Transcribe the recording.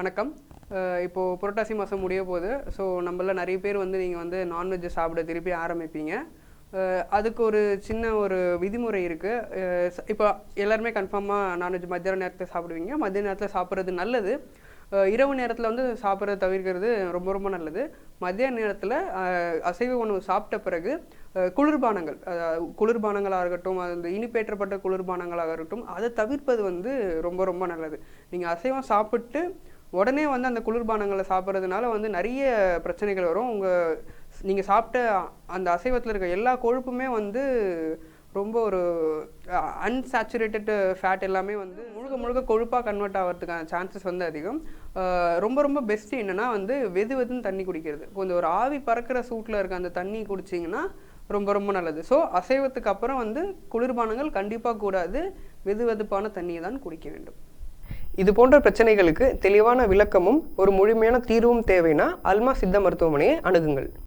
வணக்கம். இப்போது இப்போ புரட்டாசி மாதம் முடிய போகுது. ஸோ நம்மள நிறைய பேர் வந்து நீங்கள் வந்து நான்வெஜ் சாப்பிட திருப்பி ஆரம்பிப்பீங்க. அதுக்கு ஒரு சின்ன ஒரு விதிமுறை இருக்குது இப்போ எல்லாருமே கன்ஃபார்மாக நான்வெஜ் மத்தியான நேரத்தில் சாப்பிடுவீங்க. மதிய நேரத்தில் சாப்பிட்றது நல்லது. இரவு நேரத்தில் வந்து சாப்பிட்றத தவிர்க்கிறது ரொம்ப ரொம்ப நல்லது. மதிய நேரத்தில் அசைவ உணவு சாப்பிட்ட பிறகு குளிர்பானங்கள் குளிர்பானங்களாக இருக்கட்டும் அந்த இனிப்பேற்றப்பட்ட குளிர்பானங்களாக இருக்கட்டும் அதை தவிர்ப்பது வந்து ரொம்ப ரொம்ப நல்லது. நீங்கள் அசைவம் சாப்பிட்டு உடனே வந்து அந்த குளிர்பானங்களை சாப்பிட்றதுனால வந்து நிறைய பிரச்சனைகள் வரும். உங்கள் நீங்கள் சாப்பிட்ட அந்த அசைவத்தில் இருக்க எல்லா கொழுப்புமே வந்து ரொம்ப ஒரு அன்சாச்சுரேட்டட் ஃபேட் எல்லாமே வந்து முழுக்க முழுக்க கொழுப்பாக கன்வெர்ட் ஆகிறதுக்கான சான்சஸ் வந்து அதிகம். ரொம்ப ரொம்ப பெஸ்ட் என்னென்னா வந்து வெது வெதுன்னு தண்ணி குடிக்கிறது. கொஞ்சம் ஒரு ஆவி பறக்கிற சூட்டில் இருக்க அந்த தண்ணி குடிச்சிங்கன்னா ரொம்ப ரொம்ப நல்லது. ஸோ அசைவத்துக்கு அப்புறம் வந்து குளிர்பானங்கள் கண்டிப்பாக கூடாது. வெது வெதுப்பான தண்ணியை தான் குடிக்க வேண்டும். இது போன்ற பிரச்சனைகளுக்கு தெளிவான விளக்கமும் ஒரு முழுமையான தீர்வும் தேவைன்னா அல்மா சித்த மருத்துவமனையை அணுகுங்கள்.